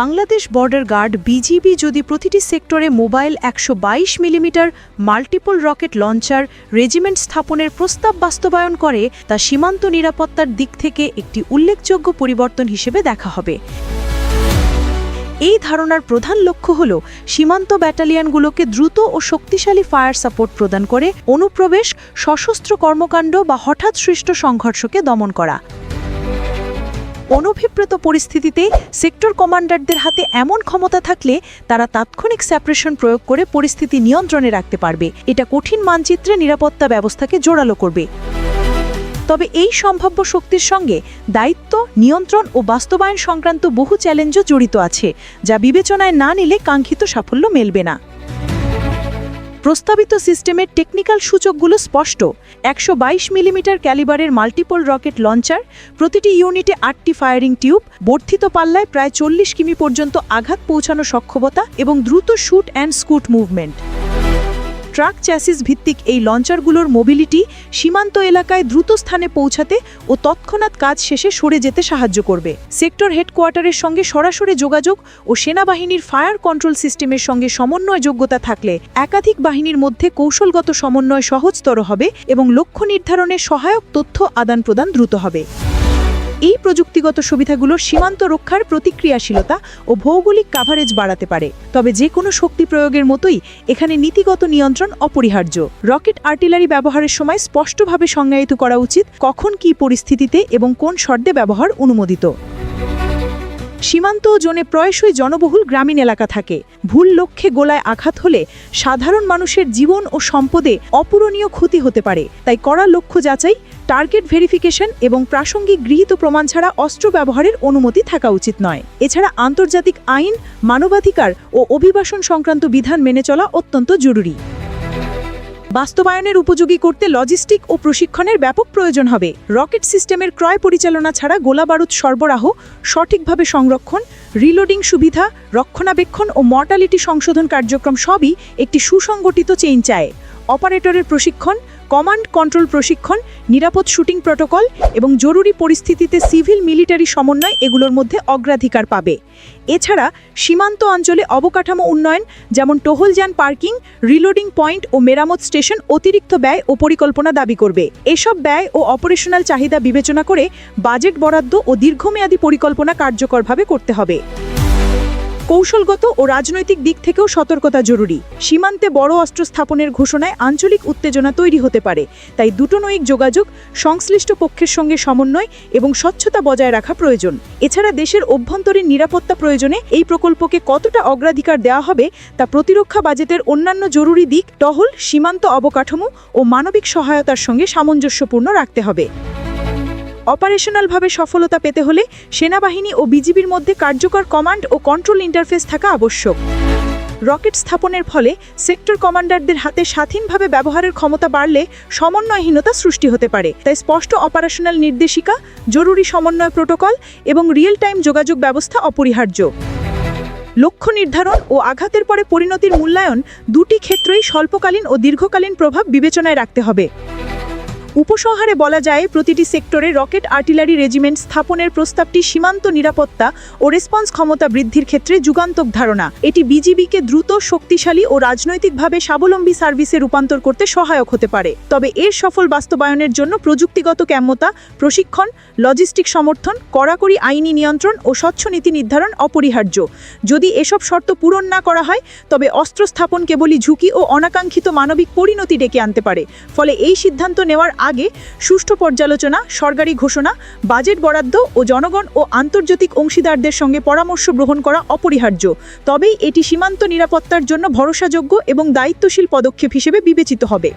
Bangladesh border guard BGB যদি প্রতিটি সেক্টরে মোবাইল একশো বাইশ millimetre multiple rocket launcher regiment স্থাপনের প্রস্তাব বাস্তবায়ন করে, তা সীমান্ত নিরাপত্তার দিক থেকে একটি উল্লেখযোগ্য পরিবর্তন হিসেবে দেখা হবে। এই ধারণার প্রধান লক্ষ্য হল, সীমান্ত ব্যাটালিয়নগুলোকে দ্রুত ও শক্তিশালী ফায়ার সাপোর্ট প্রদান করে অনুপ্রবেশ, সশস্ত্র কর্মকাণ্ড বা হঠাৎ সৃষ্ট সংঘর্ষকে দমন করা। অনভিপ্রেত পরিস্থিতিতে সেক্টর কমান্ডারদের হাতে এমন ক্ষমতা থাকলে তারা তাৎক্ষণিক সেপারেশন প্রয়োগ করে পরিস্থিতি নিয়ন্ত্রণে রাখতে পারবে। এটা কঠিন মানচিত্রে নিরাপত্তা ব্যবস্থাকে জোরালো করবে। তবে এই সম্ভাব্য শক্তির সঙ্গে দায়িত্ব, নিয়ন্ত্রণ ও বাস্তবায়ন সংক্রান্ত বহু চ্যালেঞ্জও জড়িত আছে, যা বিবেচনায় না নিলে কাঙ্ক্ষিত সাফল্য মেলবে না। প্রস্তাবিত সিস্টেমের টেকনিক্যাল সূচকগুলো স্পষ্ট। একশো বাইশ মিলিমিটার ক্যালিবারের মাল্টিপল রকেট লঞ্চার, প্রতিটি ইউনিটে আটটি ফায়ারিং টিউব, বর্ধিত পাল্লায় প্রায় চল্লিশ কিমি পর্যন্ত আঘাত পৌঁছানো সক্ষমতা এবং দ্রুত shoot and scoot movement. Truck chassis ভিত্তিক এই লঞ্চারগুলোর মোবিলিটি সীমান্ত এলাকায় দ্রুত স্থানে পৌঁছাতে ও তৎক্ষণাৎ কাজ শেষে সরে যেতে সাহায্য করবে। সেক্টর হেডকোয়ার্টারের সঙ্গে সরাসরি যোগাযোগ ও সেনাবাহিনীর ফায়ার কন্ট্রোল সিস্টেমের সঙ্গে সমন্বয় যোগ্যতা থাকলে একাধিক বাহিনীর মধ্যে কৌশলগত সমন্বয় সহজতর হবে এবং লক্ষ্য নির্ধারণে সহায়ক তথ্য আদান প্রদান দ্রুত হবে। এই প্রযুক্তিগত সুবিধাগুলো সীমান্ত রক্ষার প্রতিক্রিয়াশীলতা ও ভৌগোলিক কাভারেজ বাড়াতে পারে। তবে যে কোনো শক্তি প্রয়োগের মতোই এখানে নীতিগত নিয়ন্ত্রণ অপরিহার্য। রকেট আর্টিলারি ব্যবহারের সময় স্পষ্টভাবে সংজ্ঞায়িত করা উচিত কখন কি পরিস্থিতিতে এবং কোন শর্তে ব্যবহার অনুমোদিত। সীমান্ত জোনে প্রায়শই জনবহুল গ্রামীণ এলাকা থাকে। ভুল লক্ষ্যে গোলায় আঘাত হলে সাধারণ মানুষের জীবন ও সম্পদে অপূরণীয় ক্ষতি হতে পারে। তাই কড়া লক্ষ্য যাচাই, টার্গেট ভেরিফিকেশন এবং প্রাসঙ্গিক গৃহীত প্রমাণ ছাড়া অস্ত্র ব্যবহারের অনুমতি থাকা উচিত নয়। এছাড়া আন্তর্জাতিক আইন, মানবাধিকার ও অভিবাসন সংক্রান্ত বিধান মেনে চলা অত্যন্ত জরুরি। বাস্তবায়নের উপযোগী করতে লজিস্টিক ও প্রশিক্ষণের ব্যাপক প্রয়োজন হবে। রকেট সিস্টেমের ক্রয় পরিচালনা ছাড়া গোলাবারুদ সরবরাহ, সঠিকভাবে সংরক্ষণ, রিলোডিং সুবিধা, রক্ষণাবেক্ষণ ও মর্টালিটি সংশোধন কার্যক্রম সবই একটি সুসংগঠিত চেইন চায় অপারেটরের প্রশিক্ষণ কমান্ড কন্ট্রোল প্রশিক্ষণ, নিরাপদ শুটিং প্রোটোকল এবং জরুরি পরিস্থিতিতে সিভিল মিলিটারি সমন্বয় এগুলোর মধ্যে অগ্রাধিকার পাবে। এছাড়া সীমান্ত অঞ্চলে অবকাঠামো উন্নয়ন যেমন টহলযান পার্কিং, রিলোডিং পয়েন্ট ও মেরামত স্টেশন অতিরিক্ত ব্যয় ও পরিকল্পনা দাবি করবে। এসব ব্যয় ও অপারেশনাল চাহিদা বিবেচনা করে বাজেট বরাদ্দ ও দীর্ঘমেয়াদী পরিকল্পনা কার্যকরভাবে করতে হবে। কৌশলগত ও রাজনৈতিক দিক থেকেও সতর্কতা জরুরি। সীমান্তে বড় অস্ত্র স্থাপনের ঘোষণায় আঞ্চলিক উত্তেজনা তৈরি হতে পারে। তাই দুটোনৈক যোগাযোগ, সংশ্লিষ্ট পক্ষের সঙ্গে সমন্বয় এবং স্বচ্ছতা বজায় রাখা প্রয়োজন। এছাড়া দেশের অভ্যন্তরীণ নিরাপত্তা প্রয়োজনে এই প্রকল্পকে কতটা অগ্রাধিকার দেওয়া হবে তা প্রতিরক্ষা বাজেটের অন্যান্য জরুরি দিক, টহল, সীমান্ত অবকাঠামো ও মানবিক সহায়তার সঙ্গে সামঞ্জস্যপূর্ণ রাখতে হবে। অপারেশনালভাবে সফলতা পেতে হলে সেনাবাহিনী ও বিজিবির মধ্যে কার্যকর কমান্ড ও কন্ট্রোল ইন্টারফেস থাকা আবশ্যক। রকেট স্থাপনের ফলে সেক্টর কমান্ডারদের হাতে স্বাধীনভাবে ব্যবহারের ক্ষমতা বাড়লে সমন্বয়হীনতা সৃষ্টি হতে পারে। তাই স্পষ্ট অপারেশনাল নির্দেশিকা, জরুরি সমন্বয় প্রোটোকল এবং রিয়েল টাইম যোগাযোগ ব্যবস্থা অপরিহার্য। লক্ষ্য নির্ধারণ ও আঘাতের পরে পরিণতির মূল্যায়ন দুটি ক্ষেত্রেই স্বল্পকালীন ও দীর্ঘকালীন প্রভাব বিবেচনায় রাখতে হবে। উপসংহারে বলা যায়, প্রতিটি সেক্টরে রকেট আর্টিলারি রেজিমেন্ট স্থাপনের প্রস্তাবটি সীমান্ত নিরাপত্তা ও রেসপন্স ক্ষমতা বৃদ্ধির ক্ষেত্রে যুগান্তক ধারণা। এটি বিজিবিকে দ্রুত, শক্তিশালী ও রাজনৈতিকভাবে স্বাবলম্বী সার্ভিসে রূপান্তর করতে সহায়ক হতে পারে। তবে এর সফল বাস্তবায়নের জন্য প্রযুক্তিগত ক্যাম্যতা প্রশিক্ষণ, লজিস্টিক সমর্থন, কড়াকড়ি আইনি নিয়ন্ত্রণ ও স্বচ্ছ নীতি নির্ধারণ অপরিহার্য। যদি এসব শর্ত পূরণ না করা হয়, তবে অস্ত্র স্থাপন কেবলই ঝুঁকি ও অনাকাঙ্ক্ষিত মানবিক পরিণতি ডেকে আনতে পারে। ফলে এই সিদ্ধান্ত নেওয়ার আগে সুষ্ঠু পর্যালোচনা, সরকারি ঘোষণা, বাজেট বরাদ্দ ও জনগণ ও আন্তর্জাতিক অংশীদারদের সঙ্গে পরামর্শ গ্রহণ করা অপরিহার্য। তবেই এটি সীমান্ত নিরাপত্তার জন্য ভরসাযোগ্য এবং দায়িত্বশীল পদক্ষেপ হিসেবে বিবেচিত হবে।